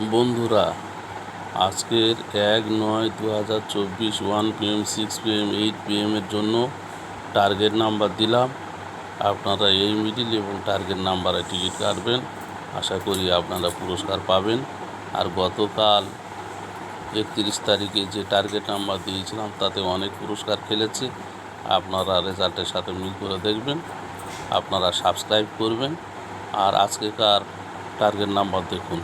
বন্ধুরা, আজকের এক নয় দু হাজার চব্বিশ one PM, six PM, eight পিএমের জন্য টার্গেট নাম্বার দিলাম। আপনারা এই মিডিল এবং টার্গেট নাম্বারে টিকিট কাটবেন। আশা করি আপনারা পুরস্কার পাবেন। আর গতকাল একত্রিশ তারিখে যে টার্গেট নাম্বার দিয়েছিলাম, তাতে অনেক পুরস্কার খেলেছে। আপনারা রেজাল্টের সাথে মিল করে দেখবেন। আপনারা সাবস্ক্রাইব করবেন। আর আজকেকার টার্গেট নাম্বার দেখুন।